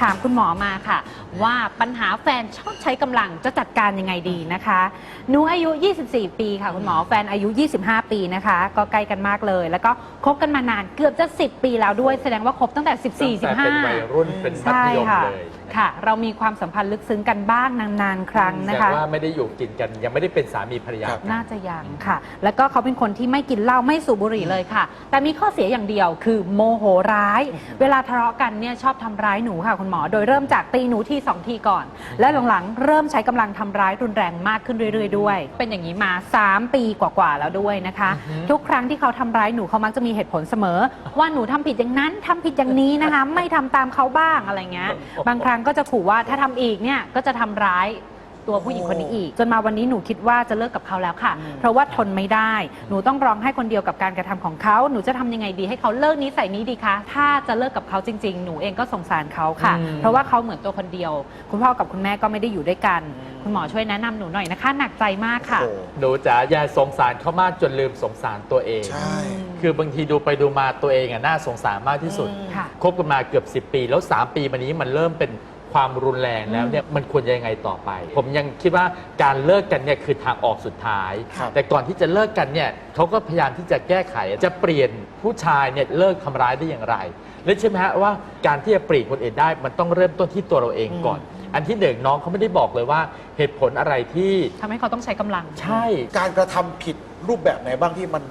ถามคุณหมอมาค่ะ ว่าปัญหาแฟนชอบใช้กำลังจะจัดการยังไงดีนะคะหนูอายุ 24 ปีค่ะคุณหมอแฟนอายุ 25 ปีนะคะ ก็ใกล้กันมากเลย แล้วก็คบกันมานานเกือบจะ 10 ปีแล้วด้วย แสดงว่าคบตั้งแต่ตั้งแต่เป็นวัย14รุ่นเป็น15มัธใช่ยมค่ะเลยค่ะ เรามีความสัมพันธ์ลึกซึ้งกันบ้างนานๆครั้งแต่นะคะ ว่าไม่ได้อยู่กินกันยังไม่ได้เป็นสามีภรรยา ครับกันน่าจะยังค่ะ แล้วก็เขาเป็นคนที่ไม่กินเหล้าไม่สูบบุหรี่เลยค่ะ แต่มีข้อเสียอย่างเดียวคือโมโหร้าย เวลาทะเลาะกันเนี่ยชอบทำร้ายหนูค่ะคุณหมอ โดยเริ่มจากตีหนูทีสองทีก่อน และหลังๆ เริ่มใช้กำลังทำร้ายรุนแรงมากขึ้นเรื่อยๆ ด้วย เป็นอย่างนี้มา 3 ปีกว่าๆแล้วด้วยนะคะ อือฮึทุกครั้งที่เขาทำร้ายหนูเขามักจะมีเหตุผลเสมอ ว่าหนูทำผิดอย่างนั้นทำผิดอย่างนี้นะคะ ไม่ทำตามเขาบ้างอะไรเงี้ย บางครั้งก็จะขู่ว่าถ้าทำอีกเนี่ยก็จะทำร้าย ตัวผู้หญิงคนนี้อีก จนมาวันนี้หนูคิดว่าจะเลิกกับเขาแล้วค่ะ เพราะว่าทนไม่ได้ หนูต้องร้องให้คนเดียวกับการกระทำของเขา หนูจะทำยังไงดีให้เขาเลิกนิสัยนี้ดีคะ ถ้าจะเลิกกับเขาจริง ๆ หนูเองก็สงสารเขาค่ะอืมเพราะว่าเขาเหมือนตัวคนเดียว คุณพ่อกับคุณแม่ก็ไม่ได้อยู่ด้วยกัน คุณหมอช่วยแนะนำหนูหน่อยนะคะ หนักใจมากค่ะโอ้โหหนูจ๋าอย่าสงสารเขามากจนลืมสงสารตัวเอง ใช่ คือบางทีดูไปดูมาตัวเองอะน่าสงสารมากที่สุดค่ะคบกันมาเกือบ 10 ปี แล้ว 3 ปีมานี้มันเริ่มเป็น ความรุนแรงแล้วเนี่ยมันควรจะยังไงต่อไป ผมยังคิดว่าการเลิกกันเนี่ยคือทางออกสุดท้าย ครับแต่ก่อนที่จะเลิกกันเนี่ยเขาก็พยายามที่จะแก้ไขจะเปลี่ยนผู้ชายเนี่ยเลิกทำร้ายได้อย่างไร และใช่ไหมฮะว่าการที่จะเปลี่ยนคนอื่นได้มันต้องเริ่มต้นที่ตัวเราเองก่อน อันที่หนึ่งน้องเขาไม่ได้บอกเลยว่าเหตุผลอะไรที่ทำให้เขาต้องใช้กำลัง ใช่ การกระทำผิดรูปแบบไหนบ้างที่มัน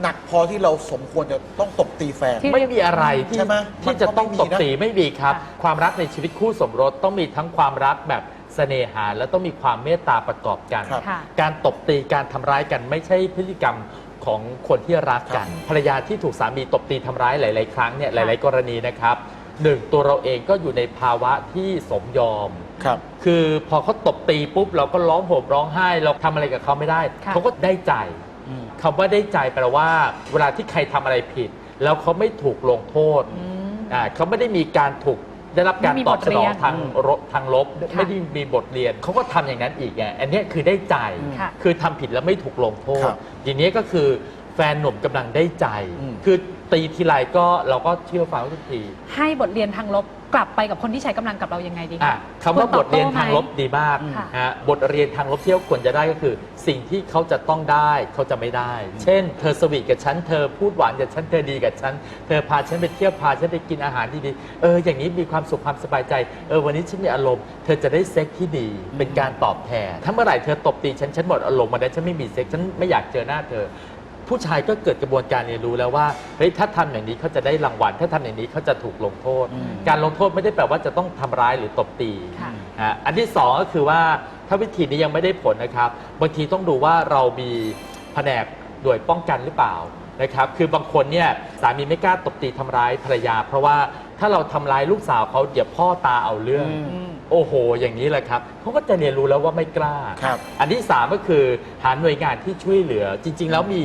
หนักพอที่เราสมควรจะต้องตบตีแฟน ที่ ไม่มีอะไรที่ใช่ไหมที่จะต้องมันตก็บไม่มีนะตีไม่มีครับ ค่ะความรักในชีวิตคู่สมรสต้องมีทั้งความรักแบบเสน่หา และต้องมีความเมตตาประกอบกัน ครับ ค่ะ การตบตีการทำร้ายกันไม่ใช่พฤติกรรมของคนที่รักกันครับภรรยาที่ถูกสามีตบตีทำร้ายหลาย ๆ ครั้งเนี่ยหลาย ๆ กรณีนะครับหนึ่งตัวเราเองก็อยู่ในภาวะที่สมยอม ครับ คือพอเขาตบตีปุ๊บเราก็ร้องโหมร้องไห้ เราทำอะไรกับเขาไม่ได้ ค่ะ เขาก็ได้ใจ คำว่าได้ใจแปลว่า เวลาที่ใครทำอะไรผิด แล้วเขาไม่ถูกลงโทษอืมอ่าเขาไม่ได้มีการถูกได้รับการไม่มีตอบสนองบทเรียนทางรทางลบค่ะไม่ได้มีบทเรียนเขาก็ทำอย่างนั้นอีกไงอันเนี้ยคือได้ใจค่ะ คือทำผิดแล้วไม่ถูกลงโทคษรับอย่างนี้ก็คือ แฟนหนุ่มกำลังได้ใจ อืม คือตีทีไรก็เราก็เชื่อฟังทุกที ให้บทเรียนทางลบกลับไปกับคนที่ใช้กำลังกับเรายังไงดีอะคะคำว่าควบทเรียนทางลบตอโต้ไหมดีมากค่ะฮะบทเรียนทางลบที่เขาควรจะได้ก็คือ สิ่งที่เขาจะต้องได้เขาจะไม่ได้ เช่น เธอสวีทกับฉัน เธอพูดหวานกับฉัน เธอดีกับฉัน เธอพาฉันไปเที่ยวพาฉันไปกินอาหารดีๆ เอออย่างนี้มีความสุขความสบายใจ เออวันนี้ฉันมีอารมณ์ เธอจะได้เซ็กที่ดี เป็นการตอบแทน ถ้าเมื่อไหร่เธอตบตีฉันฉันหมดอารมณ์มาแล้วฉันไม่มีเซ็กฉันไม่อยากเจอหน้าเธอ ผู้ชายก็เกิดกระบวนการเรียนรู้แล้วว่าเฮ้ยถ้าทำอย่างนี้เขาจะได้รางวัล ถ้าทำอย่างนี้เขาจะถูกลงโทษอืมการลงโทษไม่ได้แปลว่าจะต้องทำร้ายหรือตบตีค่ะ อะอันที่สองก็คือว่าถ้าวิธีนี้ยังไม่ได้ผลนะครับ บางทีต้องดูว่าเรามีแผนกหน่วยป้องกันหรือเปล่านะครับ คือบางคนเนี่ยสามีไม่กล้าตบตีทำร้ายภรรยา เพราะว่าถ้าเราทำร้ายลูกสาวเขาเดี๋ยวพ่อตาเอาเรื่องอืมอืม โอ้โห อย่างนี้แหละครับเขาก็จะเรียนรู้แล้วว่าไม่กล้า ครับอันที่ 3 ก็คือหาหน่วยงานที่ช่วยเหลือ จริง ๆ แล้วมี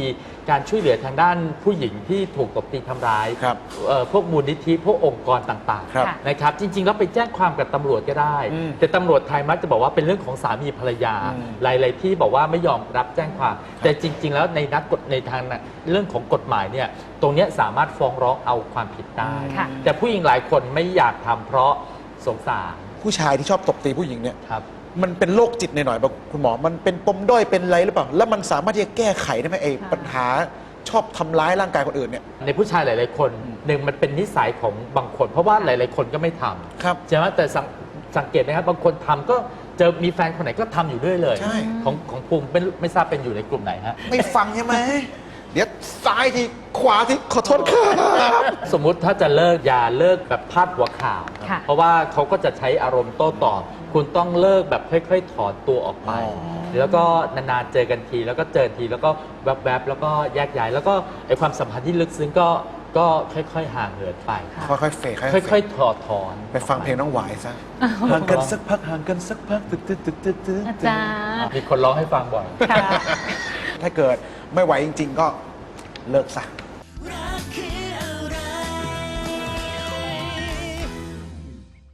การช่วยเหลือทางด้านผู้หญิงที่ถูกตบตีทำร้ายครับเอ่อพวกมูลนิธิพวกองค์กรต่างครับค่ะๆนะครับจริงๆแล้วไปแจ้งความกับตำรวจก็ได้ อืมแต่ตำรวจไทยมักจะบอกว่าเป็นเรื่องของสามีภรรยา อืมหลายๆที่บอกว่าไม่ยอมรับแจ้งความ แต่จริง ๆ แล้วในนักกฎในทางเรื่องของกฎหมายเนี่ยตรงเนี้ยสามารถฟ้องร้องเอาความผิดได้ ค่ะ แต่ผู้หญิงหลายคนไม่อยากทำเพราะสงสารผู้ชายที่ชอบตบตีผู้หญิงเนี่ย ครับ มันเป็นโรคจิตหน่อยๆป่ะคุณหมอ มันเป็นปมด้อยเป็นอะไรหรือเปล่า แล้วมันสามารถที่จะแก้ไขได้ไหมไอ้ค่ะปัญหาชอบทำร้ายร่างกายคนอื่นเนี่ย ในผู้ชายหลาย ๆ คนหนึ่งมันเป็นนิสัยของบางคน เพราะว่าหลาย ๆ คนก็ไม่ทำครับใช่ไหมแต่สังสังเกตไหมครับบางคนทำก็เจอมีแฟนคนไหนก็ทำอยู่เรื่อยเลย ใช่ ของของภูมิเป็นไม่ทราบเป็นอยู่ในกลุ่มไหนฮะ ไม่ฟังใช่ไหม เดี๋ยวซ้ายทีขวาทีขอโทษครับ สมมุติถ้าจะเลิกอย่าเลิกแบบพาดหัวข่าว ค่ะเพราะว่าเขาก็จะใช้อารมณ์โต้ตอบ คุณต้องเลิกแบบค่อย ๆ ถอนตัวออกไป อ๋อ แล้วก็นานๆเจอกันทีแล้วก็เจอทีแล้วก็แวบๆแล้วก็แยกย้าย แล้วก็ไอความสัมพันธ์ที่ลึกซึ้งก็ก็ค่อยๆห่างเหินไป ค่ะค่อยๆเฟกค่อยๆถอดถอน ไปฟังเพลงน้องหวายซะห่างกันสักพักห่างกันสักพักตึ๊ดตึ๊ดตึ๊ดตึ๊ดตึ๊ดอาจารย์มีคนร้องให้ฟังบ่อย ค่ะ ถ้าเกิดไม่ไหวจริง ๆ ก็เลิกซะ